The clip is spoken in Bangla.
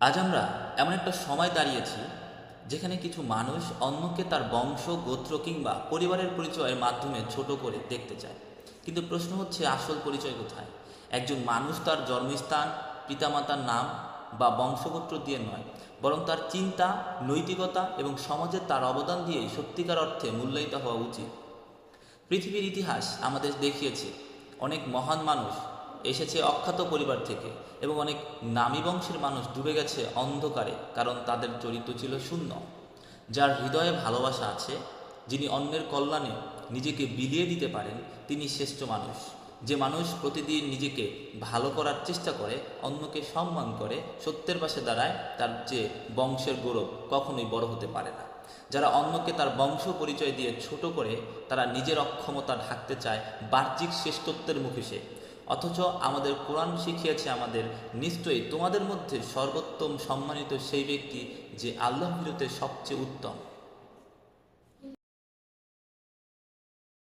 আজ আমরা এমন একটা সময় দাঁড়িয়েছি যেখানে কিছু মানুষ অন্যকে তার বংশ, গোত্র কিংবা পরিবারের পরিচয়ের মাধ্যমে ছোট করে দেখতে চায়। কিন্তু প্রশ্ন হচ্ছে, আসল পরিচয় কোথায়? একজন মানুষ তার জন্মস্থান, পিতামাতার নাম বা বংশগোত্র দিয়ে নয়, বরং তার চিন্তা, নৈতিকতা এবং সমাজে তার অবদান দিয়ে সত্যিকার অর্থে মূল্যায়িত হওয়া উচিত। পৃথিবীর ইতিহাস আমাদের দেখিয়েছে, অনেক মহান মানুষ এসেছে অখ্যাত পরিবার থেকে এবং অনেক নামী বংশের মানুষ ডুবে গেছে অন্ধকারে, কারণ তাদের চরিত্র ছিল শূন্য। যার হৃদয়ে ভালোবাসা আছে, যিনি অন্যের কল্যাণে নিজেকে বিলিয়ে দিতে পারেন, তিনি শ্রেষ্ঠ মানুষ। যে মানুষ প্রতিদিন নিজেকে ভালো করার চেষ্টা করে, অন্যকে সম্মান করে, সত্যের পাশে দাঁড়ায়, তার যে বংশের গৌরব কখনোই বড় হতে পারে না। যারা অন্যকে তার বংশ পরিচয় দিয়ে ছোট করে, তারা নিজের অক্ষমতা ঢাকতে চায় বাহ্যিক শ্রেষ্ঠত্বের মুখে অথচ আমাদের কোরআন শিখিয়েছে আমাদের, নিশ্চয়ই তোমাদের মধ্যে সর্বোত্তম সম্মানিত সেই ব্যক্তি যে আল্লাহ বিরতে সবচেয়ে উত্তম।